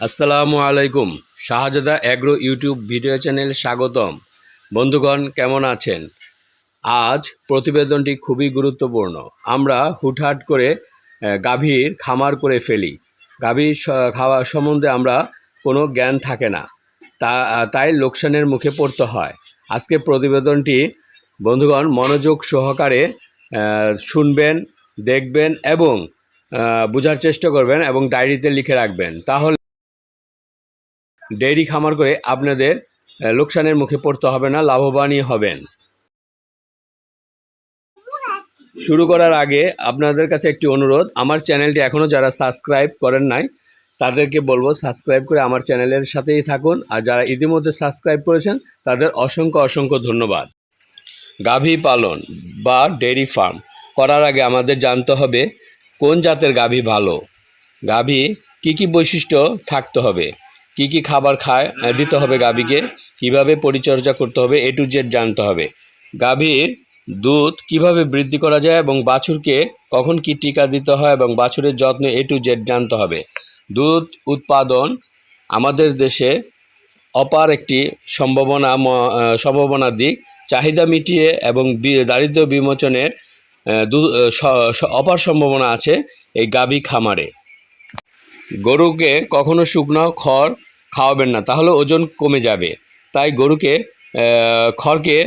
আসসালামু আলাইকুম। Shahzada agro YouTube video channel স্বাগতম। বন্ধুগণ, কেমন আছেন? আজ প্রতিবেদনটি খুবই গুরুত্বপূর্ণ। আমরা হুটহাট করে গাভীর খামার করে ফেলি। গাভীর খাওয়া সম্বন্ধে আমরা কোনো জ্ঞান থাকে না। তা, তাই লোকসানের মুখে পড়তে হয়। আজকে প্রতিবেদনটি, বন্ধুগণ, মনোযোগ সহকারে শুনবেন, দেখবেন এবং বোঝার চেষ্টা করবেন এবং ডায়েরিতে লিখে রাখবেন। তাহলে ডেইরি খামার করে আপনাদের লোকসানের মুখে পড়তে হবে না, লাভবানই হবেন। শুরু করার আগে আপনাদের কাছে একটি অনুরোধ, আমার চ্যানেলটি এখনও যারা সাবস্ক্রাইব করেন নাই, তাদেরকে বলব সাবস্ক্রাইব করে আমার চ্যানেলের সাথেই থাকুন, আর যারা ইতিমধ্যে সাবস্ক্রাইব করেছেন, তাদের অসংখ্য অসংখ্য ধন্যবাদ। গাভী পালন বা ডেইরি ফার্ম করার আগে আমাদের জানতে হবে, কোন জাতের গাভী ভালো? গাভী কী কী বৈশিষ্ট্য থাকতে হবে? কি কি খাবার খায় দিতে হবে গাভীকে কীভাবে পরিচর্যা করতে হবে এ টু জেড জানতে হবে। গাভীর দুধ কীভাবে বৃদ্ধি করা যায় এবং বাছুরকে কখন কি টিকা দিতে হয় এবং বাছুরের যত্ন এ টু জেড জানতে হবে। দুধ উৎপাদন আমাদের দেশে অপার একটি সম্ভাবনা সম্ভাবনার দিক। চাহিদা মিটিয়ে এবং বি- দারিদ্র্য বিমোচনের আহ, দু- আহ, স- স- অপার সম্ভাবনা আছে এই গাভী খামারে। গরুকে কখনো শুকনো খড় খাওয়াবেন না, তাহলে ওজন কমে যাবে। তাই গরুকে খড়কে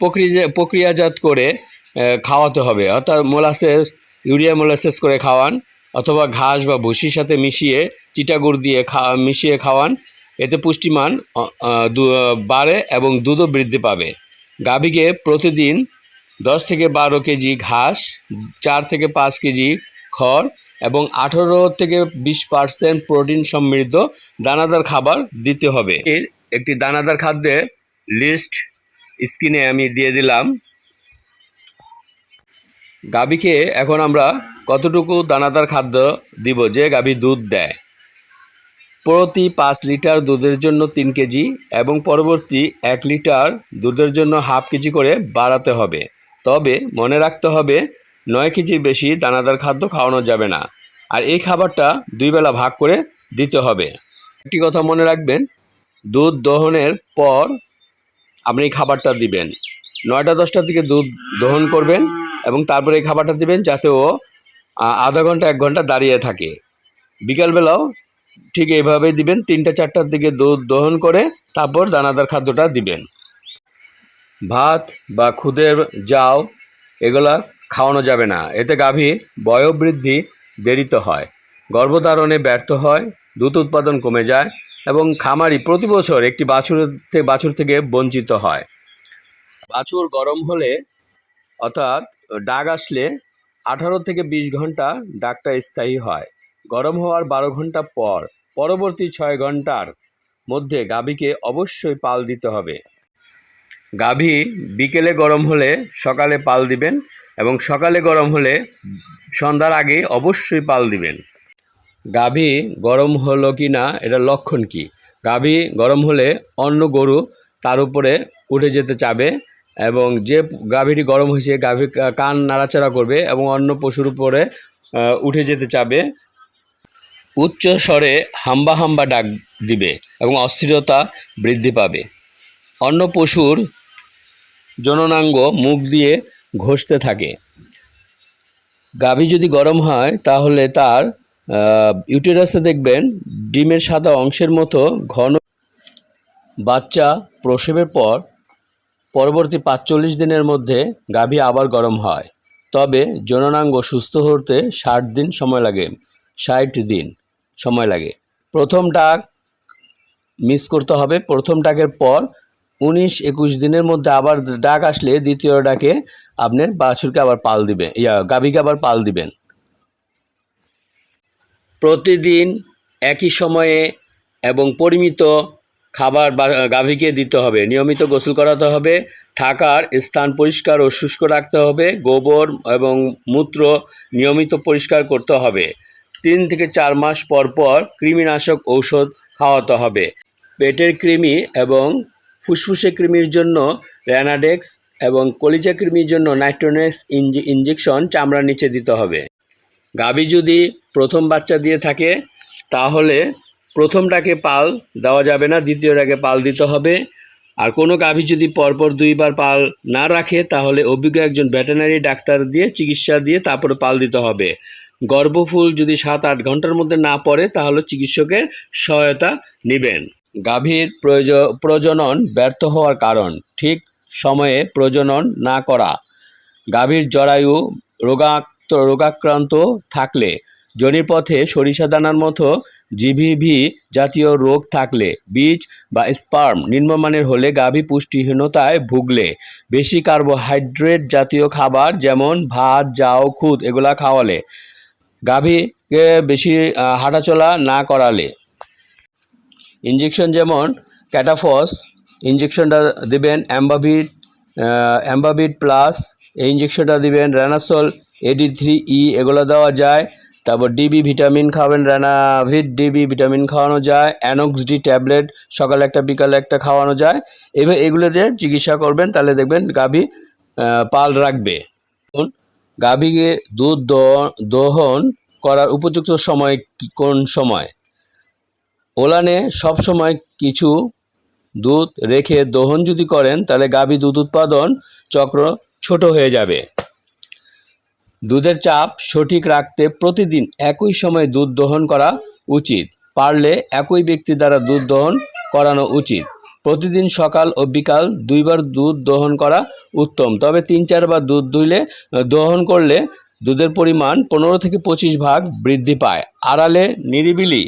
প্রক্রিয়া, প্রক্রিয়াজাত করে খাওয়াতে হবে। অর্থাৎ মোলাসেস, ইউরিয়া মোলাসেস করে খাওয়ান, অথবা ঘাস বা ভুসির সাথে মিশিয়ে চিটাগুড় দিয়ে খা, মিশিয়ে খাওয়ান। এতে পুষ্টিমান বাড়ে এবং দুধও বৃদ্ধি পাবে। গাভীকে প্রতিদিন দশ থেকে বারো কেজি ঘাস, চার থেকে পাঁচ কেজি খড় এবং আঠেরো থেকে বিশ পার্সেন্ট প্রোটিন সমৃদ্ধ দানাদার খাবার দিতে হবে। এর একটি দানাদার খাদ্যের লিস্ট স্ক্রিনে আমি দিয়ে দিলাম। গাভীকে এখন আমরা কতটুকু দানাদার খাদ্য দিব যে গাভী দুধ দেয়? প্রতি পাঁচ লিটার দুধের জন্য তিন কেজি এবং পরবর্তী এক লিটার দুধের জন্য হাফ কেজি করে বাড়াতে হবে। তবে মনে রাখতে হবে নয় কেজির বেশি দানাদার খাদ্য খাওয়ানো যাবে না। আর এই খাবারটা দুই বেলা ভাগ করে দিতে হবে। একটি কথা মনে রাখবেন, দুধ দহনের পর আপনি এই খাবারটা দিবেন। নয়টা দশটার দিকে দুধ দহন করবেন এবং তারপরে এই খাবারটা দিবেন যাতে ও আধা ঘণ্টা, এক ঘণ্টা দাঁড়িয়ে থাকে। বিকালবেলাও ঠিক এইভাবেই দিবেন, তিনটা, চারটার দিকে দুধ দহন করে তারপর দানাদার খাদ্যটা দিবেন। ভাত বা খুদের যাও এগুলা খাওয়ানো যাবে না। এতে গাভী বয়োবৃদ্ধি দেরিতে হয়, গর্ভধারণে ব্যর্থ হয়, দুধ উৎপাদন কমে যায় এবং খামারি প্রতি বছর একটি বাছুর থেকে বাছুর থেকে বঞ্চিত হয়। বাছুর গরম হলে অর্থাৎ ডাক আসলে আঠারো থেকে বিশ ঘণ্টা ডাকটা স্থায়ী হয়। গরম হওয়ার বারো ঘণ্টা পর, পরবর্তী ছয় ঘণ্টার মধ্যে গাভীকে অবশ্যই পাল দিতে হবে। গাভী বিকেলে গরম হলে সকালে পাল দিবেন এবং সকালে গরম হলে সন্ধ্যার আগে অবশ্যই পাল দিবেন। গাভী গরম হলো কি না এটা লক্ষণ কি? গাভী গরম হলে অন্য গরু তার উপরে উঠে যেতে চাবে এবং যে গাভীটি গরম হয়েছে, গাভী কান নাড়াচাড়া করবে এবং অন্য পশুর উপরে উঠে যেতে চাবে। উচ্চ স্বরে হাম্বা হাম্বা ডাক দিবে এবং অস্থিরতা বৃদ্ধি পাবে। অন্য পশুর জননাঙ্গ মুখ দিয়ে ঘষতে থাকে। গাভী যদি গরম হয়, তাহলে তার ইউটেরাসে দেখবেন ডিমের সাদা অংশের মতো ঘন বাচ্চা প্রসবের পর পরবর্তী পাঁচচল্লিশ দিনের মধ্যে গাভী আবার গরম হয়। তবে জননাঙ্গ সুস্থ হতে ষাট দিন সময় লাগে, ষাট দিন সময় লাগে। প্রথম ডাক মিস করতে হবে। প্রথম ডাকের পর উনিশ একুশ দিনের মধ্যে আবার ডাক আসলে দ্বিতীয় ডাকে আপনি বাছুরকে আবার পাল দিবেন, ইয়া, গাভীকে আবার পাল দিবেন। প্রতিদিন একই সময়ে এবং পরিমিত খাবার গাভীকে দিতে হবে, নিয়মিত গোসল করাতে হবে, থাকার স্থান পরিষ্কার ও শুষ্ক রাখতে হবে, গোবর এবং মূত্র নিয়মিত পরিষ্কার করতে হবে। তিন থেকে চার মাস পর পর কৃমিনাশক ঔষধ খাওয়াতে হবে। পেটের কৃমি এবং ফুসফুসে কৃমির জন্য র্যানাডেক্স এবং কলিজা কৃমির জন্য নাইট্রোনেক্স ইঞ্জেকশন চামড়ার নিচে দিতে হবে। গাভী যদি প্রথম বাচ্চা দিয়ে থাকে, তাহলে প্রথমটাকে পাল দেওয়া যাবে না, দ্বিতীয়টাকে পাল দিতে হবে। আর কোনো গাভী যদি পরপর দুইবার পাল না রাখে, তাহলে অভিজ্ঞ একজন ভেটেনারি ডাক্তার দিয়ে চিকিৎসা দিয়ে তারপরে পাল দিতে হবে। গর্ভফুল যদি সাত আট ঘণ্টার মধ্যে না পড়ে, তাহলে চিকিৎসকের সহায়তা নেবেন। গাভীর প্রজনন ব্যর্থ হওয়ার কারণ, ঠিক সময়ে প্রজনন না করা। গাভীর জরায়ু রোগাক্ত, রোগাক্রান্ত থাকলে জনিপথে সরিষা দানার মতো জিভিভি জাতীয় রোগ থাকলে, বীজ বা স্পার্ম নিম্নমানের হলে গাভী পুষ্টিহীনতায় ভুগলে। বেশি কার্বোহাইড্রেট জাতীয় খাবার যেমন ভাত জাও খুদ, এগুলা খাওয়ালে, গাভীকে বেশি হাঁটাচলা না করালে। ইঞ্জেকশন যেমন ক্যাটাফস ইঞ্জেকশনটা দিবেন অ্যাম্বাভিট অ্যাম্বাভিট প্লাস এই ইঞ্জেকশনটা দিবেন র্যানাসল এডি থ্রি ই এগুলো দেওয়া যায়। তারপর ডিবি ভিটামিন খাওয়াবেন র্যানাভিট ডিবি ভিটামিন খাওয়ানো যায়। অ্যানক্স ডি ট্যাবলেট সকালে একটা, বিকালে একটা খাওয়ানো যায়। এবার এগুলো দিয়ে চিকিৎসা করবেন, তাহলে দেখবেন গাভী পাল রাখবে। গাভীকে দুধ, দহ- দহন করার উপযুক্ত সময় কোন সময়? ওলানে সবসময় কিছু দুধ রেখে দহন যদি করেন, তাহলে গাভী দুধ উৎপাদন চক্র ছোট হয়ে যাবে। দুধের চাপ সঠিক রাখতে প্রতিদিন একই সময় দুধ দহন করা উচিত। পারলে একই ব্যক্তি দ্বারা দুধ দহন করানো উচিত। প্রতিদিন সকাল ও বিকাল দুইবার দুধ দহন করা উত্তম। তবে তিন চারবার দুধ দুইলে দহন করলে দুধের পরিমাণ পনেরো থেকে পঁচিশ ভাগ বৃদ্ধি পায়। আড়ালে নিরিবিলি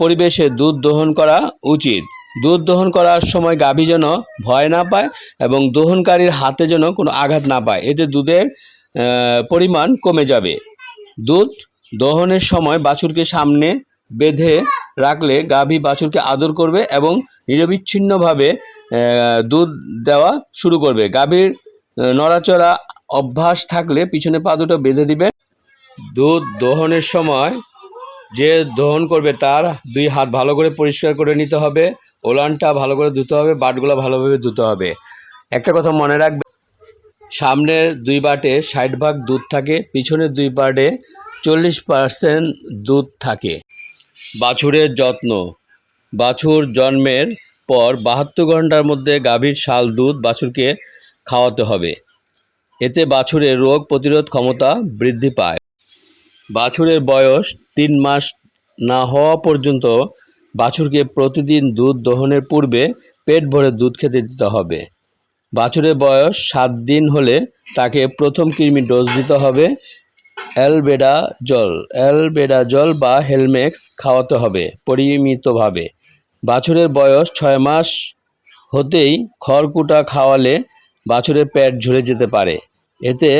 পরিবেশে দুধ দহন করা উচিত। দুধ দহন করার সময় গাভী যেন ভয় না পায় এবং দহনকারীর হাতে যেন কোনো আঘাত না পায়, এতে দুধের পরিমাণ কমে যাবে। দুধ দহনের সময় বাছুরকে সামনে বেঁধে রাখলে গাভী বাছুরকে আদর করবে এবং নিরবিচ্ছিন্নভাবে দুধ দেওয়া শুরু করবে। গাভীর নড়াচড়া অভ্যাস থাকলে পিছনে পা দুটো বেঁধে দিবে দুধ দহনের সময় যে দহন করবে তার দুই হাত ভালো করে পরিষ্কার করে নিতে হবে, ওলানটা ভালো করে ধুতে হবে, বাটগুলো ভালোভাবে ধুতে হবে। একটা কথা মনে রাখবে, সামনের দুই বাটে ষাট ভাগ দুধ থাকে, পিছনের দুই বাটে চল্লিশ পার্সেন্ট দুধ থাকে। বাছুরের যত্ন, বাছুর জন্মের পর বাহাত্তর ঘণ্টার মধ্যে গাভীর শাল দুধ বাছুরকে খাওয়াতে হবে। এতে বাছুরের রোগ প্রতিরোধ ক্ষমতা বৃদ্ধি পায়। বাছুরের বয়স তিন মাস না হওয়া পর্যন্ত বাছুরকে প্রতিদিন দুধ দহনের পূর্বে পেট ভরে দুধ খেতে দিতে হবে। বাছুরের বয়স সাত দিন হলে তাকে প্রথম কৃমি ডোজ দিতে হবে। অ্যালবেডা জল অ্যালবেডা জল বা হেলমেক্স খাওয়াতে হবে পরিমিতভাবে। বাছুরের বয়স ছয় মাস হতেই খড়কুটা খাওয়ালে বাছুরের পেট ঝরে যেতে পারে। এতে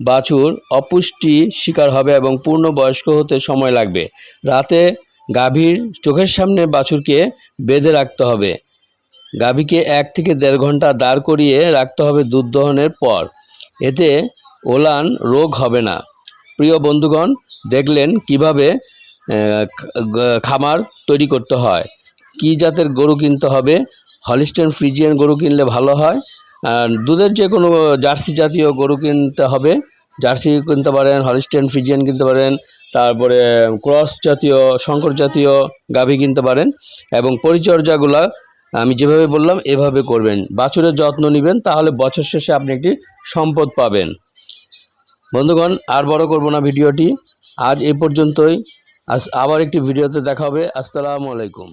বাছুর অপুষ্টি শিকার হবে এবং পূর্ণ বয়স্ক হতে সময় লাগবে। রাতে গাভীর চোখের সামনে বাছুরকে বেঁধে রাখতে হবে। গাভীকে এক থেকে দেড় ঘণ্টা দাঁড় করিয়ে রাখতে হবে দুধ দহনের পর। এতে ওলান রোগ হবে না। প্রিয় বন্ধুগণ, দেখলেন কীভাবে খামার তৈরি করতে হয়। কি জাতের গরু কিনতে হবে? হলিস্টেন ফ্রিজিয়ান গরু কিনলে ভালো হয়। দুধের যে কোনো জার্সি জাতীয় গরু কিনতে হবে। জার্সি কিনতে পারেন হলিস্টেন ফ্রিজিয়ান কিনতে পারেন, তারপরে ক্রস জাতীয়, শঙ্কর জাতীয় গাভী কিনতে পারেন এবং পরিচর্যাগুলা আমি যেভাবে বললাম, এভাবে করবেন। বাছুরের যত্ন নেবেন, তাহলে বছর শেষে আপনি একটি সম্পদ পাবেন। বন্ধুগণ, আর বড় করব না ভিডিওটি। আজ এ পর্যন্তই। আজ আবার একটি ভিডিওতে দেখা হবে। আসসালামু আলাইকুম।